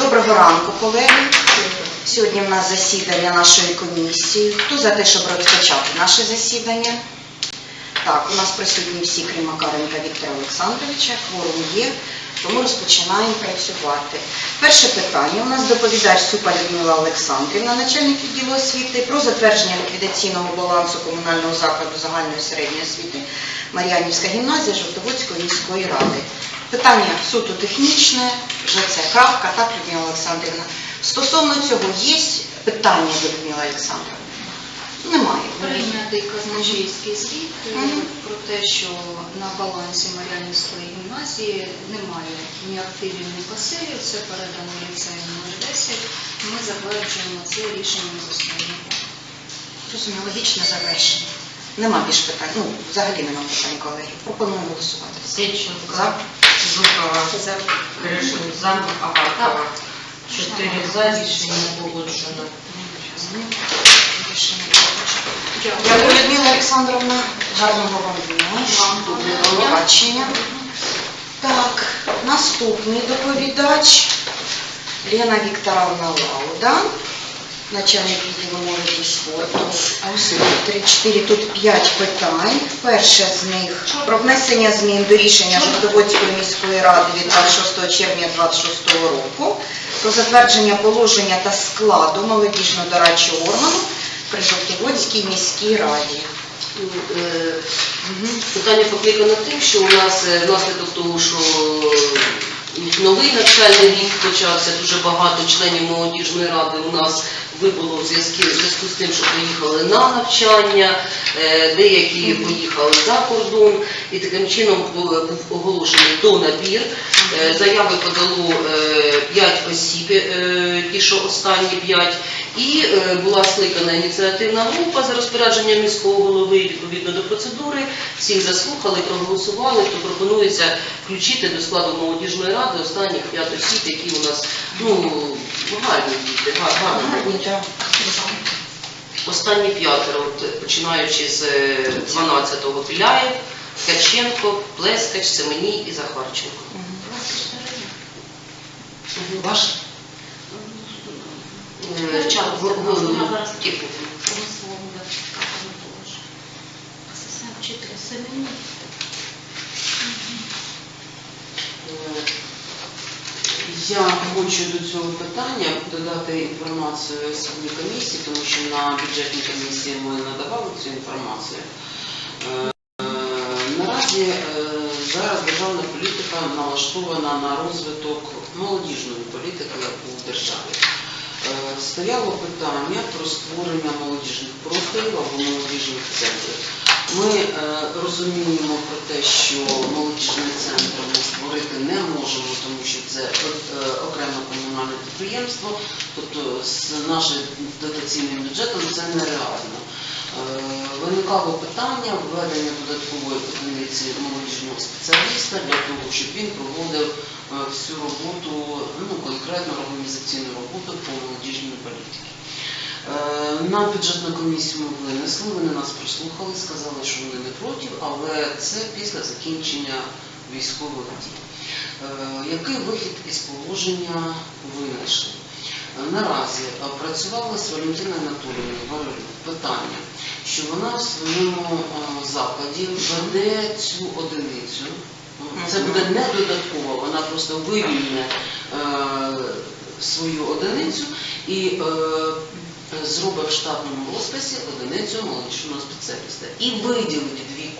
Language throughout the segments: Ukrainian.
Доброго ранку, колеги. Сьогодні в нас засідання нашої комісії. Хто за те, щоб розпочати наше засідання? Так, у нас присутні всі, крім Макаренка Віктора Олександровича. Кворум є, тому розпочинаємо працювати. Перше питання. У нас доповідач Супа Людмила Олександрівна, начальник відділу освіти, про затвердження ліквідаційного балансу комунального закладу загальної середньої освіти Мар'янівська гімназія Жовтоводської міської ради. Питання суто технічне, вже це крапка, так, Людмила Олександрівна. Стосовно цього є питання до Людмила Олександрівни? Немає. Прийнятий казначейський звіт е, про те, що на балансі Мар'янівської гімназії немає ні активів, ні пасивів, це передано ліцею номер 10. Ми затверджуємо це рішенням засновника. Розумію, логічне завершення. Нема більш питань. Ну, взагалі нема питань, колеги. Пропоную голосувати. Сеченко, За. Жукова, За. Кришин, Зам, Авакова. Чотири за, рішення погоджено. Дякую, Людмила Олександровна. Гарного вам дня. Вам До побачення. Так, наступний доповідач Лена Вікторовна Лауда, начальник відділу молоді і спорту. 3, 4, тут 5 питань. Перше з них про внесення змін до рішення Жовтоводської міської ради від 26 червня 2026 року про затвердження положення та складу молодіжно-дорадчого органу при Жовтоводській міській раді. Е, Питання покликано тим, що у нас е, внаслідок того, що новий навчальний рік почався, дуже багато членів молодіжної ради у нас вибуло в зв'язку зв'язку з тим, що поїхали на навчання, е, деякі поїхали за кордон, і таким чином був оголошений донабір. Е, Заяви подало 5 осіб, е, ті, що останні 5, і була скликана ініціативна група за розпорядженням міського голови відповідно до процедури. Всіх заслухали, проголосували, то пропонується включити до складу молодіжної ради останніх 5 осіб, які у нас ну, гарні діти, гарні. Останні п'ятеро, от, починаючи з е, 12-го Піляєв, Ткаченко, Плескач, Семеній і Захарченко. Ваш? Е, Вчитель Семенів. Е, Я хочу до цього питання додати інформацію своїй комісії, тому що на бюджетній комісії ми надавали цю інформацію. Е, Наразі е, зараз державна політика налаштована на розвиток молодіжної політики у державі. Е, Стояло питання про створення молодіжних просторів або молодіжних центрів. Ми е, розуміємо про те, що молодіжний центр ми створити не можемо, тому що це е, окреме комунальне підприємство, тобто з нашим дотаційним бюджетом це нереально. Е, Виникало питання введення додаткової одиниці молодіжного спеціаліста для того, щоб він проводив е, всю роботу, ну конкретно організаційну роботу по На бюджетну комісію ми винесли, вони нас прослухали, сказали, що вони не проти, але це після закінчення військових дій. Е, Який вихід із положення винайшли? Наразі працювала з Валентиною Анатолією питання, що вона в своєму е, закладі веде цю одиницю. Це буде не додатково, вона просто вивільне е, свою одиницю і зробить в штатному розписі одиницю молодіжного спеціаліста і виділить дві,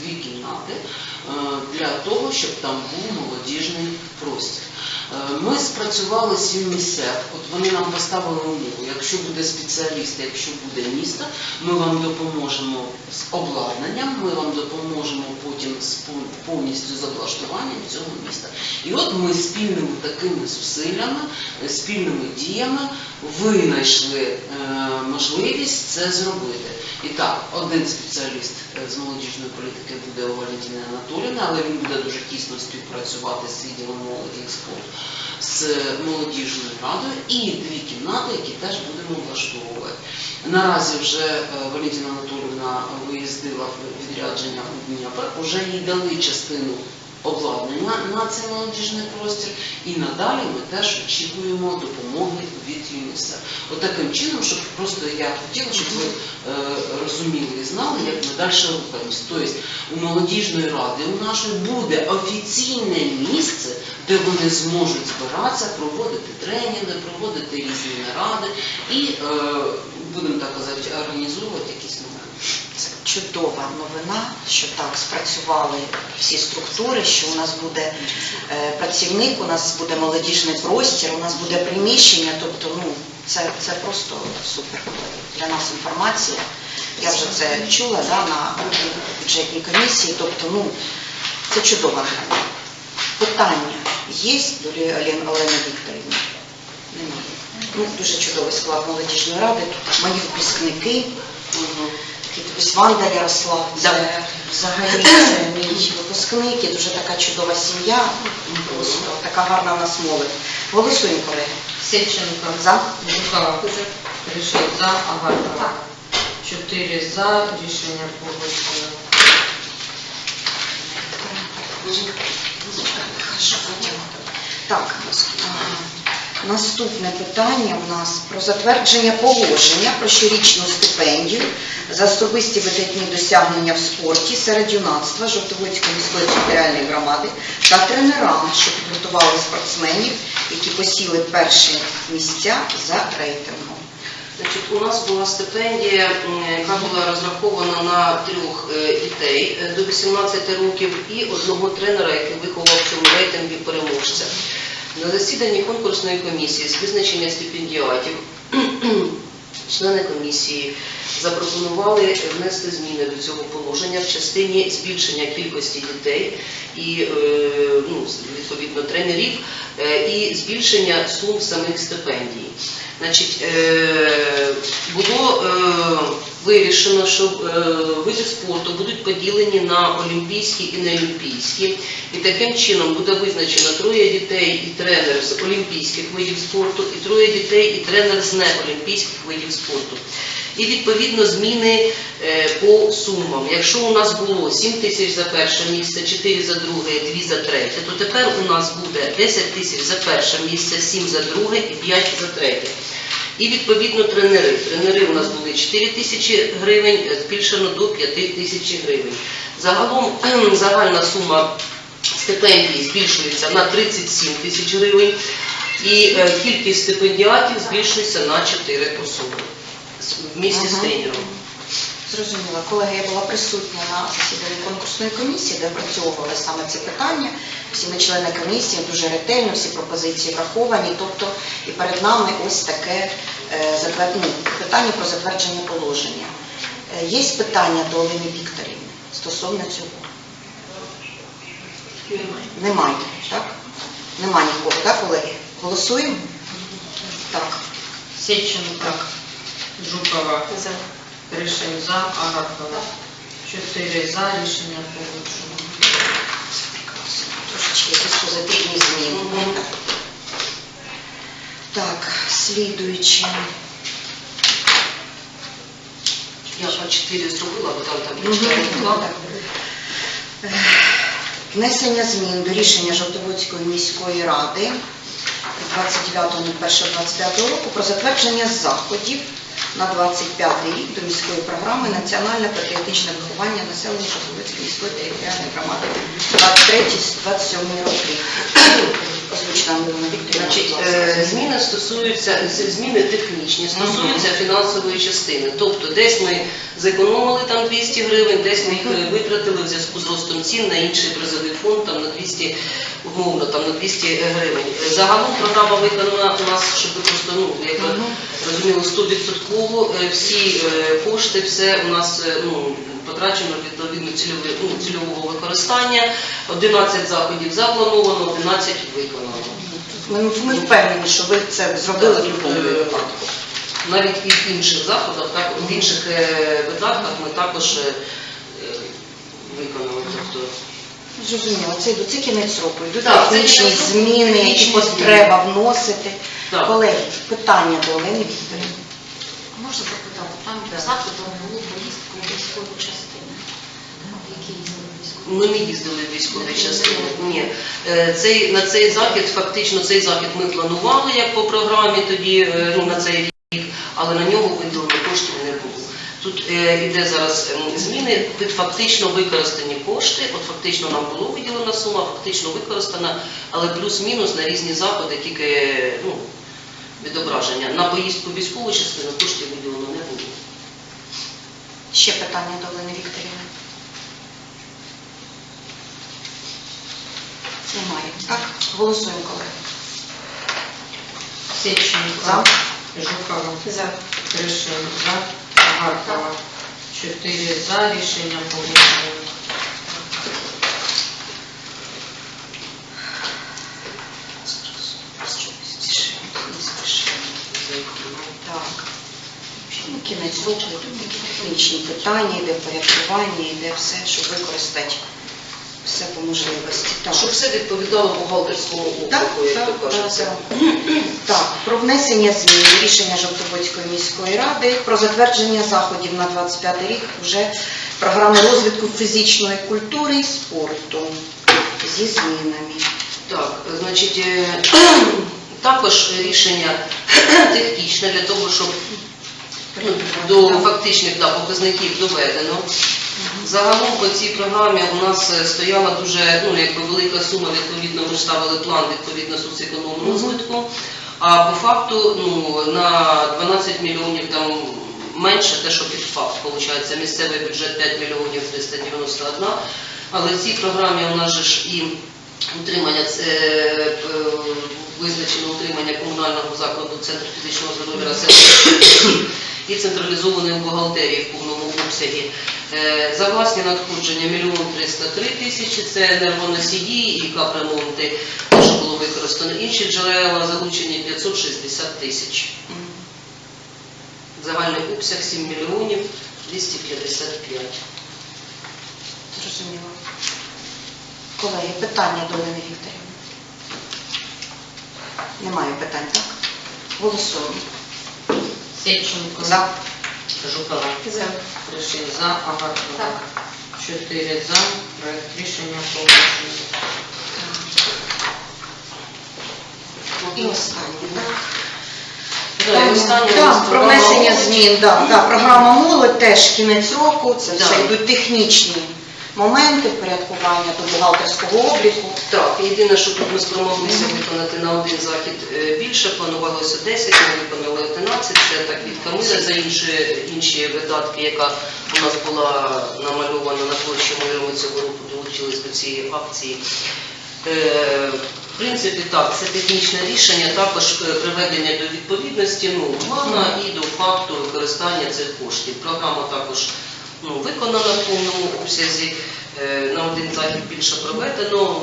дві кімнати е, для того, щоб там був молодіжний простір. Е, Ми спрацювали з ЮНІСЕФ, от вони нам поставили умову, якщо буде спеціаліст, якщо буде місто, ми вам допоможемо з обладнанням, ми вам допоможемо потім з повністю з облаштуванням цього міста. І от ми спільними такими зусиллями, е, спільними діями винайшли е, можливість це зробити. І так, один спеціаліст з молодіжної політики буде у Валентини Анатоліївни, але він буде дуже тісно співпрацювати з відділом молоді спорту, з молодіжною радою і дві кімнати, які теж будемо влаштовувати. Наразі вже е, Валентина Анатоліївна виїздила відрядження у Дніпро, вже їй дали частину обладнання на цей молодіжний простір. І надалі ми теж очікуємо допомоги від ЮНІСЕФ. От таким чином, щоб просто я хотіла, щоб ви е, розуміли і знали, як ми далі рухаємось. Тобто у молодіжної ради у нашої буде офіційне місце, де вони зможуть збиратися, проводити тренінги, проводити різні наради і, е, будемо так казати, організовувати якісь моменти. Чудова новина, що так спрацювали всі структури, що у нас буде е, працівник, у нас буде молодіжний простір, у нас буде приміщення. Тобто, ну це, це просто супер для нас інформація. Я вже це чула да, на бюджетній комісії. Тобто, ну це чудова новина. Питання є до Олени Вікторівни? Немає. Ну, дуже чудовий склад молодіжної ради. Тут мої випускники. Ось Ванда Ярослав, це взагалі це мій випускник, і дуже така чудова сім'я, просто така гарна в нас молодь. Голосуємо, колеги. Сеченко. За. Жукова. Рішень за, Агаркова. Чотири за, рішення погоджено. Так, наступне питання у нас про затвердження положення про щорічну стипендію за особисті видатні досягнення в спорті серед юнацтва Жовтоводської міської територіальної громади та тренерами, що підготували спортсменів, які посіли перші місця за рейтингом. Значить, у нас була стипендія, яка була розрахована на трьох е, дітей е, до 18 років і одного тренера, який виховав в цьому рейтингі переможця. На засіданні конкурсної комісії з визначення стипендіатів члени комісії запропонували внести зміни до цього положення в частині збільшення кількості дітей і е, ну, відповідно тренерів е, і збільшення сум самих стипендій. Значить, е, було е, вирішено, що е, види спорту будуть поділені на олімпійські і неолімпійські. І таким чином буде визначено троє дітей і тренер з олімпійських видів спорту, і троє дітей і тренер з неолімпійських видів спорту. І відповідно зміни е, по сумам. Якщо у нас було 7 тисяч за перше місце, 4 за друге, 2 за третє, то тепер у нас буде 10 тисяч за перше місце, 7 за друге і 5 за третє. І відповідно тренери. Тренери у нас були 4 тисячі гривень, е, збільшено до 5 тисяч гривень. Загалом загальна сума стипендій збільшується на 37 тисяч гривень, і е, кількість стипендіатів збільшується на 4 особи в місті з Ага. тренером. Зрозуміло. Колеги, я була присутня на засіданні конкурсної комісії, де опрацьовували саме це питання. Всі ми члени комісії дуже ретельно, всі пропозиції враховані. Тобто і перед нами ось таке е, затвер- ну, питання про затвердження положення. Е, Є питання до Олени Вікторівни стосовно цього? Немає, так? Нема нікого, так, колеги? Голосуємо? Так. Сеченко. Жукова. Рішень за, Агаркова. Чотири за, рішення погоджено. Трошечки якісь позитивні зміни. Так, слідуючи. Я по 4 зробила, бо там так. Е, Внесення змін до рішення Жовтоводської міської ради 29.01.25 року про затвердження заходів на 25 рік до міської програми Національне патріотичне виховання населення Жовтоводської міської територіальної громади 23-27 роки. Вікторівна. Значить, е, зміни стосуються зміни технічні, стосуються фінансової частини. Тобто, десь ми зекономили там 200 гривень, десь ми їх е, витратили в зв'язку з ростом цін на інший призовий фонд там на 200, умовно там на 200 гривень. Е, Загалом програма виконана у нас, щоб ви просто ну як розуміли, 100% е, всі е, кошти, все у нас е, ну. Потрачено відповідно ну, цільового використання. 11 заходів заплановано, 11 виконано. Ми, ми впевнені, що ви це зробили в будь-якому випадку. Навіть і в інших заходах, так, в інших видатках ми також виконали. Тобто, Зрозуміло, це йдуть це кінець року, йдуть Так, це технічні кінець року, зміни, які технічні зміни. треба вносити. Так. Колеги, питання до Олени Вікторівни. Можна запитати, там закладом було поїздку в військову частину, які їздили в військову Ми не їздили в військові частини. Ні. Е, Цей, на цей захід, фактично, цей захід ми планували як по програмі тоді, е, ну, на цей рік, але на нього виділено коштів не було. Тут е, іде зараз ем, зміни під фактично використані кошти. От фактично нам було виділена сума, фактично використана, але плюс-мінус на різні заходи, тільки ну, відображення. На поїздку військову частину коштів виділено не було. Ще питання до Олени Вікторівни? Немає. Так, голосуємо, колеги. Сеченко. За. Жукова. За. Кришин за. Агаркова. Чотири за. Рішення погоджено. Так. Такі технічні питання, йде порядкування, йде все, щоб використати все по можливості. Так. Щоб все відповідало бухгалтерському Так, як так, так, кажеться. так. Так, про внесення змін рішення Жовтоводської міської ради про затвердження заходів на 25 рік вже програми розвитку фізичної культури і спорту зі змінами. Так, значить, е, також рішення технічне для того, щоб ну, до фактичних да, показників доведено. Загалом по цій програмі у нас е, стояла дуже ну, якби велика сума, відповідно, ми ставили план відповідно соцекономного розвитку. А по факту ну, на 12 мільйонів там менше, те, що під факт, виходить, місцевий бюджет 5 мільйонів 391. Але в цій програмі у нас же ж і утримання, це, е, визначено утримання комунального закладу Центру фізичного здоров'я і централізованої бухгалтерії в повному обсягі. Е, За власні надходження 1 303 тисячі, це енергоносії і капремонти, те, що було використано. Інші джерела залучені 560 тисяч. Загальний обсяг 7 мільйонів 255. Зрозуміло. Колеги, питання до Олени Вікторівни? Немає питань, так? Голосуємо. Сеченко. За. Жукова. За. Кришин за. Агаркова. Так. Чотири за. Проект рішення погоджено. І останнє, так? Так, про внесення змін, да, да, програма молодь теж кінець року, це все йдуть технічні моменти впорядкування до бухгалтерського обліку. Так, єдине, що тут ми спромоглися виконати на один захід е, більше, планувалося 10, ми виконали 11, це так від Камиля за інші, інші видатки, яка у нас була намальована на площі миру, ми цього року долучились до цієї акції. Е, В принципі, так, це технічне рішення, також е, приведення до відповідності ну, плана і до факту використання цих коштів. Програма також ну, виконана в повному обсязі. Е, На один захід більше проведено.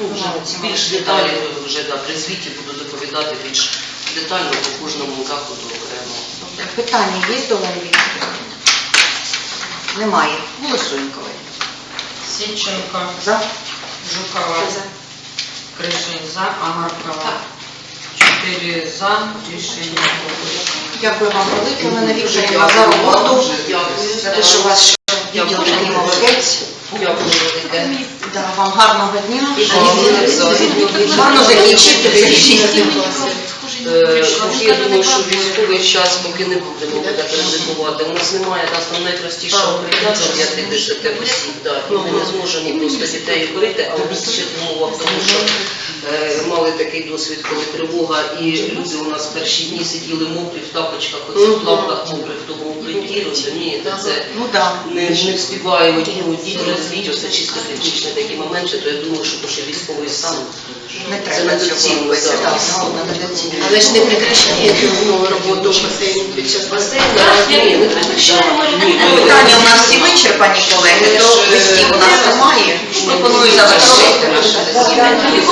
Ну, вже більш деталі вже да, при звіті буду доповідати більш детально по кожному заходу окремо. Питання є до Вікторівни? Немає. Голосуємо, колеги. Сеченко. За. Жукова. Кришин за. Агаркова. Чотири за. Рішення. Дякую вам велике, Олена Вікторівна, за роботу. За те, що ваш такий молодець. Дякую велике. Да, вам гарного дня. Гарно закінчити сесію. Е, Я думаю, що військовий час поки не будемо так ризикувати. У нас немає нас там найпростішого прийняття 50 осіб, да, і ми не зможемо просто дітей корити, але ще мова в тому, що е, мали такий досвід, коли тривога, і люди у нас перші дні сиділи мокрі в тапочках, оці в лапках мокрих в тому укритті, розумієте, це Ну не, не встигаємо діти розуміють, це чисто технічні такі моменти, то я думаю, що дуже військовий стан Не треба недоцільно. Але ж не прекращає ну, роботу басейну під час басейну. Ну, Питання у нас всі вичерпані, колеги, то листів у нас немає. Пропоную завершити наше засідання.